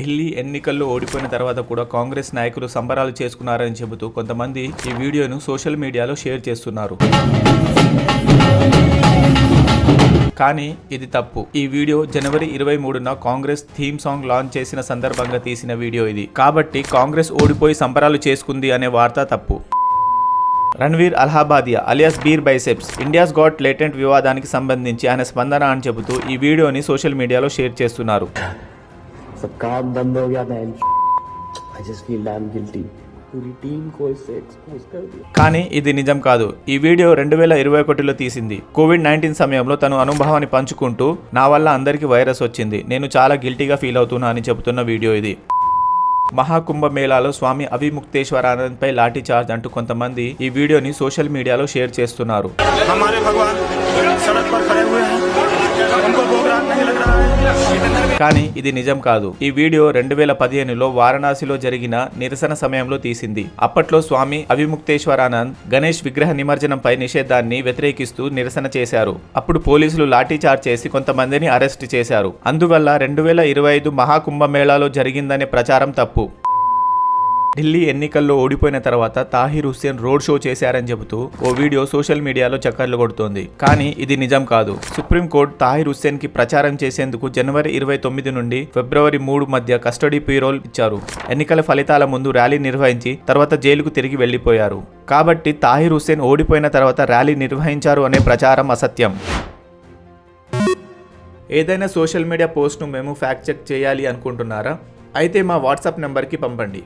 ఢిల్లీ ఎన్నికల్లో ఓడిపోయిన తర్వాత కూడా కాంగ్రెస్ నాయకులు సంబరాలు చేసుకున్నారని చెబుతూ కొంతమంది ఈ వీడియోను సోషల్ మీడియాలో షేర్ చేస్తున్నారు. కానీ ఇది తప్పు. ఈ వీడియో జనవరి ఇరవై మూడున కాంగ్రెస్ థీమ్ సాంగ్ లాంచ్ చేసిన సందర్భంగా తీసిన వీడియో ఇది. కాబట్టి కాంగ్రెస్ ఓడిపోయి సంబరాలు చేసుకుంది అనే వార్త తప్పు. Ranveer Allahbadia alias Beer Biceps India's Got Latent వివాదానికి సంబంధించి ఆయన స్పందన అని చెబుతూ ఈ వీడియోని సోషల్ మీడియాలో షేర్ చేస్తున్నారు. सब काम बंद हो गया मैं I just feel damn guilty पूरी टीम को इससे एक्सपोज कर दिया కానీ ఇది నిజం కాదు ఈ వీడియో రెండు వేల ఇరవై ఒకటిలో తీసింది కోవిడ్ నైన్టీన్ సమయంలో తను అనుభవాన్ని పంచుకుంటూ నా వల్ల అందరికీ వైరస్ వచ్చింది నేను చాలా గిల్టీగా ఫీల్ అవుతున్నా అని చెబుతున్న వీడియో ఇది మహాకుంభ మేళాలో స్వామి అవిముక్తేశ్వరానంద్ పై లాఠీ చార్జ్ అంటూ కొంతమంది ఈ వీడియోని సోషల్ మీడియాలో షేర్ చేస్తున్నారు కానీ ఇది నిజం కాదు. ఈ వీడియో రెండు వేల పదిహేనులో వారణాసిలో జరిగిన నిరసన సమయంలో తీసింది. అప్పట్లో స్వామి అవిముక్తేశ్వరానంద్ గణేష్ విగ్రహ నిమజ్జనంపై నిషేధాన్ని వ్యతిరేకిస్తూ నిరసన చేశారు. అప్పుడు పోలీసులు లాఠీచార్జ్ చేసి కొంతమందిని అరెస్ట్ చేశారు. అందువల్ల రెండు వేల ఇరవై ఐదు మహాకుంభమేళాలో జరిగిందనే ప్రచారం తప్పు. ఢిల్లీ ఎన్నికల్లో ఓడిపోయిన తర్వాత తాహిర్ హుస్సేన్ రోడ్ షో చేశారని చెబుతూ ఓ వీడియో సోషల్ మీడియాలో చక్కర్లు కొడుతోంది. కానీ ఇది నిజం కాదు. సుప్రీంకోర్టు తాహిర్ హుస్సేన్కి ప్రచారం చేసేందుకు జనవరి ఇరవై తొమ్మిది నుండి ఫిబ్రవరి మూడు మధ్య కస్టడీ పీరోల్ ఇచ్చారు. ఎన్నికల ఫలితాల ముందు ర్యాలీ నిర్వహించి తర్వాత జైలుకు తిరిగి వెళ్ళిపోయారు కాబట్టి తాహిర్ హుస్సేన్ ఓడిపోయిన తర్వాత ర్యాలీ నిర్వహించారు అనే ప్రచారం అసత్యం. ఏదైనా సోషల్ మీడియా పోస్ట్ను మేము ఫ్యాక్ట్ చెక్ చేయాలి అనుకుంటున్నారా? అయితే మా వాట్సాప్ నెంబర్కి పంపండి.